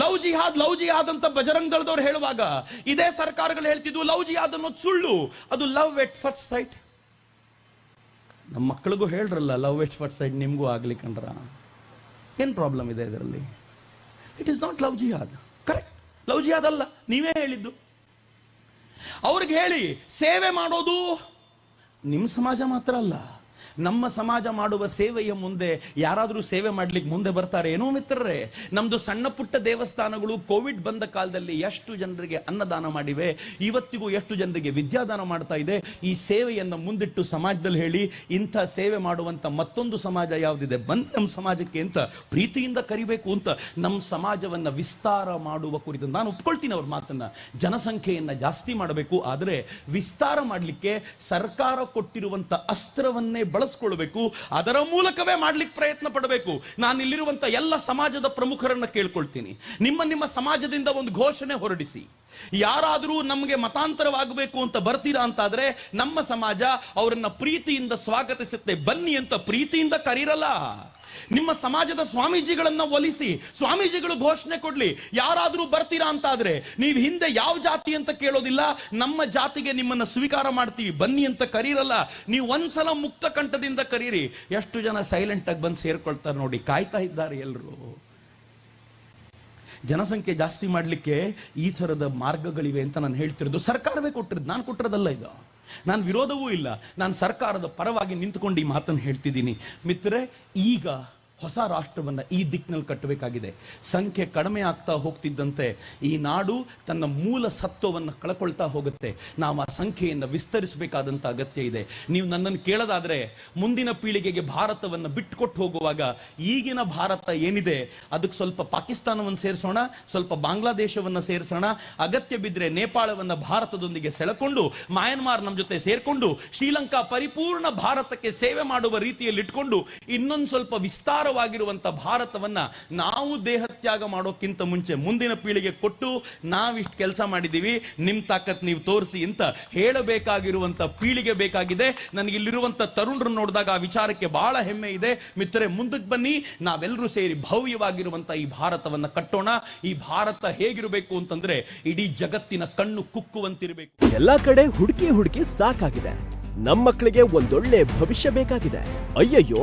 Love ಜಿಹಾದ್ love ಜಿಹಾದ್ ಅಂತ ಬಜರಂಗ್ ದಳದವ್ರು ಹೇಳುವಾಗ ಇದೇ ಸರ್ಕಾರಗಳು ಹೇಳ್ತಿದ್ವು, ಲವ್ ಜಿಹಾದ್ ಅನ್ನೋದು ಸುಳ್ಳು. ಅದು ಲವ್ ಎಟ್ ಫಸ್ಟ್ ಸೈಟ್. ನಮ್ಮ ಮಕ್ಕಳಿಗೂ ಹೇಳ್ರಲ್ಲ, ಲವ್ ಎಟ್ ಫಸ್ಟ್ ಸೈಟ್ ನಿಮಗೂ ಆಗ್ಲಿ ಕಂಡ್ರ ಏನು ಪ್ರಾಬ್ಲಮ್ ಇದೆ ಇದರಲ್ಲಿ? It is not love jihad. Correct love jihad ಅಲ್ಲ, ನೀವೇ ಹೇಳಿದ್ದು. ಅವ್ರಿಗೆ ಹೇಳಿ, ಸೇವೆ ಮಾಡೋದು ನಿಮ್ಮ ಸಮಾಜ ಮಾತ್ರ ಅಲ್ಲ. ನಮ್ಮ ಸಮಾಜ ಮಾಡುವ ಸೇವೆಯ ಮುಂದೆ ಯಾರಾದರೂ ಸೇವೆ ಮಾಡ್ಲಿಕ್ಕೆ ಮುಂದೆ ಬರ್ತಾರೆ ಏನೋ ಮಿತ್ರರೇ. ನಮ್ದು ಸಣ್ಣ ಪುಟ್ಟ ದೇವಸ್ಥಾನಗಳು ಕೋವಿಡ್ ಬಂದ ಕಾಲದಲ್ಲಿ ಎಷ್ಟು ಜನರಿಗೆ ಅನ್ನದಾನ ಮಾಡಿವೆ, ಇವತ್ತಿಗೂ ಎಷ್ಟು ಜನರಿಗೆ ವಿದ್ಯಾದಾನ ಮಾಡ್ತಾ ಇದೆ, ಈ ಸೇವೆಯನ್ನು ಮುಂದಿಟ್ಟು ಸಮಾಜದಲ್ಲಿ ಹೇಳಿ, ಇಂಥ ಸೇವೆ ಮಾಡುವಂತ ಮತ್ತೊಂದು ಸಮಾಜ ಯಾವುದಿದೆ? ಬಂದ್ ನಮ್ಮ ಸಮಾಜಕ್ಕೆ ಅಂತ ಪ್ರೀತಿಯಿಂದ ಕರಿಬೇಕು ಅಂತ ನಮ್ಮ ಸಮಾಜವನ್ನ ವಿಸ್ತಾರ ಮಾಡುವ ಕುರಿತು ನಾನು ಒಪ್ಕೊಳ್ತೀನಿ ಅವ್ರ ಮಾತನ್ನ. ಜನಸಂಖ್ಯೆಯನ್ನ ಜಾಸ್ತಿ ಮಾಡಬೇಕು, ಆದರೆ ವಿಸ್ತಾರ ಮಾಡಲಿಕ್ಕೆ ಸರ್ಕಾರ ಕೊಟ್ಟಿರುವಂತ ಅಸ್ತ್ರವನ್ನೇ ಬಳಸ್ಕೊಳ್ಬೇಕು, ಅದರ ಮೂಲಕವೇ ಮಾಡ್ಲಿಕ್ಕೆ ಪ್ರಯತ್ನ ಪಡಬೇಕು. ನಾನು ಇಲ್ಲಿರುವಂತ ಎಲ್ಲ ಸಮಾಜದ ಪ್ರಮುಖರನ್ನ ಕೇಳ್ಕೊಳ್ತೀನಿ. ನಿಮ್ಮ ನಿಮ್ಮ ಸಮಾಜದಿಂದ ಒಂದು ಘೋಷಣೆ ಹೊರಡಿಸಿ. ಯಾರಾದರೂ ನಮಗೆ ಮತಾಂತರವಾಗಬೇಕು ಅಂತ ಬರ್ತೀರಾ ಅಂತಾದ್ರೆ, ನಮ್ಮ ಸಮಾಜ ಅವರನ್ನ ಪ್ರೀತಿಯಿಂದ ಸ್ವಾಗತಿಸುತ್ತೆ. ಬನ್ನಿ ಅಂತ ಪ್ರೀತಿಯಿಂದ ಕರೀರಲ್ಲ. ನಿಮ್ಮ ಸಮಾಜದ ಸ್ವಾಮೀಜಿಗಳನ್ನ ಒಲಿಸಿ, ಸ್ವಾಮೀಜಿಗಳು ಘೋಷಣೆ ಕೊಡ್ಲಿ, ಯಾರಾದ್ರೂ ಬರ್ತೀರಾ ಅಂತಾದ್ರೆ, ನೀವು ಹಿಂದೆ ಯಾವ ಜಾತಿ ಅಂತ ಕೇಳೋದಿಲ್ಲ, ನಮ್ಮ ಜಾತಿಗೆ ನಿಮ್ಮನ್ನ ಸ್ವೀಕಾರ ಮಾಡ್ತೀವಿ, ಬನ್ನಿ ಅಂತ ಕರೀರಲ್ಲ, ನೀವು ಒಂದ್ಸಲ ಮುಕ್ತ ಕಂಠದಿಂದ ಕರೀರಿ. ಎಷ್ಟು ಜನ ಸೈಲೆಂಟ್ ಆಗಿ ಬಂದು ಸೇರ್ಕೊಳ್ತಾರೆ ನೋಡಿ, ಕಾಯ್ತಾ ಇದ್ದಾರೆ ಎಲ್ಲರೂ ಜನಸಂಖ್ಯೆ ಜಾಸ್ತಿ ಮಾಡಲಿಕ್ಕೆ ಈ ಥರದ ಮಾರ್ಗಗಳಿವೆ ಅಂತ ನಾನು ಹೇಳ್ತಿರೋದು. ಸರ್ಕಾರವೇ ಕೊಟ್ಟಿರೋದು, ನಾನು ಕೊಟ್ಟಿರೋದಲ್ಲ ಇದು. ನಾನು ವಿರೋಧವೂ ಇಲ್ಲ ನಾನು ಸರ್ಕಾರದ ಪರವಾಗಿ ನಿಂತುಕೊಂಡು ಈ ಮಾತನ್ನು ಹೇಳ್ತಿದ್ದೀನಿ. ಮಿತ್ರರೇ ಈಗ ಹೊಸ ರಾಷ್ಟ್ರವನ್ನ ಈ ದಿಕ್ಕಿನಲ್ಲಿ ಕಟ್ಟಬೇಕಾಗಿದೆ. ಸಂಖ್ಯೆ ಕಡಿಮೆ ಆಗ್ತಾ ಹೋಗ್ತಿದ್ದಂತೆ ಈ ನಾಡು ತನ್ನ ಮೂಲ ಸತ್ವವನ್ನು ಕಳ್ಕೊಳ್ತಾ ಹೋಗುತ್ತೆ. ನಾವು ಆ ಸಂಖ್ಯೆಯನ್ನು ವಿಸ್ತರಿಸಬೇಕಾದಂತ ಅಗತ್ಯ ಇದೆ. ನೀವು ನನ್ನನ್ನು ಕೇಳೋದಾದ್ರೆ ಮುಂದಿನ ಪೀಳಿಗೆಗೆ ಭಾರತವನ್ನು ಬಿಟ್ಟುಕೊಟ್ಟು ಹೋಗುವಾಗ ಈಗಿನ ಭಾರತ ಏನಿದೆ? ಅದಕ್ಕೆ ಸ್ವಲ್ಪ ಪಾಕಿಸ್ತಾನವನ್ನು ಸೇರಿಸೋಣ, ಸ್ವಲ್ಪ ಬಾಂಗ್ಲಾದೇಶವನ್ನ ಸೇರಿಸೋಣ. ಅಗತ್ಯ ಬಿದ್ದರೆ ನೇಪಾಳವನ್ನ ಭಾರತದೊಂದಿಗೆ ಸೆಳೆಕೊಂಡು, ಮಯನ್ಮಾರ್ ನಮ್ಮ ಜೊತೆ ಸೇರಿಕೊಂಡು, ಶ್ರೀಲಂಕಾ ಪರಿಪೂರ್ಣ ಭಾರತಕ್ಕೆ ಸೇವೆ ಮಾಡುವ ರೀತಿಯಲ್ಲಿ ಇಟ್ಕೊಂಡು ಇನ್ನೊಂದು ಸ್ವಲ್ಪ ವಿಸ್ತಾರವಾಗಿರುವಂತ ಭಾರತವನ್ನ ನಾವು ದೇಹತ್ಯಾಗ ಮಾಡೋಕ್ಕಿಂತ ಮುಂಚೆ ಮುಂದಿನ ಪೀಳಿಗೆ ಕೊಟ್ಟು ನಾವಿಷ್ಟು ಕೆಲಸ ಮಾಡಿದ್ದೀವಿ ನಿಮ್ಮ ತಾಕತ್ ನೀವು ತೋರಿಸಿ ಅಂತ ಹೇಳಬೇಕಾಗಿರುವಂತ ಪೀಳಿಗೆ ಬೇಕಾಗಿದೆ. ನನಗೆ ಇಲ್ಲಿರುವಂತ ತರುಣರು ನೋಡಿದಾಗ ಆ ವಿಚಾರಕ್ಕೆ ಬಹಳ ಹೆಮ್ಮೆ ಇದೆ. ಮಿತ್ರರೇ ಮುಂದಕ್ಕೆ ಬನ್ನಿ ನಾವೆಲ್ಲರೂ ಸೇರಿ ಭವ್ಯವಾಗಿರುವಂತ ಈ ಭಾರತವನ್ನ ಕಟ್ಟೋಣ. ಈ ಭಾರತ ಹೇಗಿರಬೇಕು ಅಂತಂದ್ರೆ ಇಡೀ ಜಗತ್ತಿನ ಕಣ್ಣು ಕುಕ್ಕುವಂತಿರಬೇಕು. ಎಲ್ಲಾ ಕಡೆ ಹುಡುಕಿ ಹುಡುಕಿ ಸಾಕಾಗಿದೆ. ನಮ್ಮ ಮಕ್ಕಳಿಗೆ ಒಂದೊಳ್ಳೆ ಭವಿಷ್ಯ ಬೇಕಾಗಿದೆ. ಅಯ್ಯಯ್ಯೋ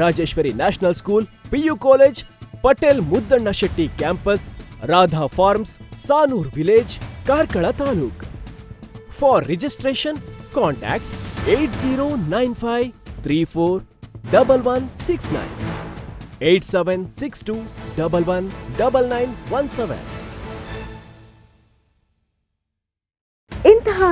Rajeshwari national school, PU college, Patel Muddanna Shetty campus, Radha farms, Sanoor village, Karkala taluk. For registration contact eight zero nine five three four double one six nine eight seven six two double one double nine one seven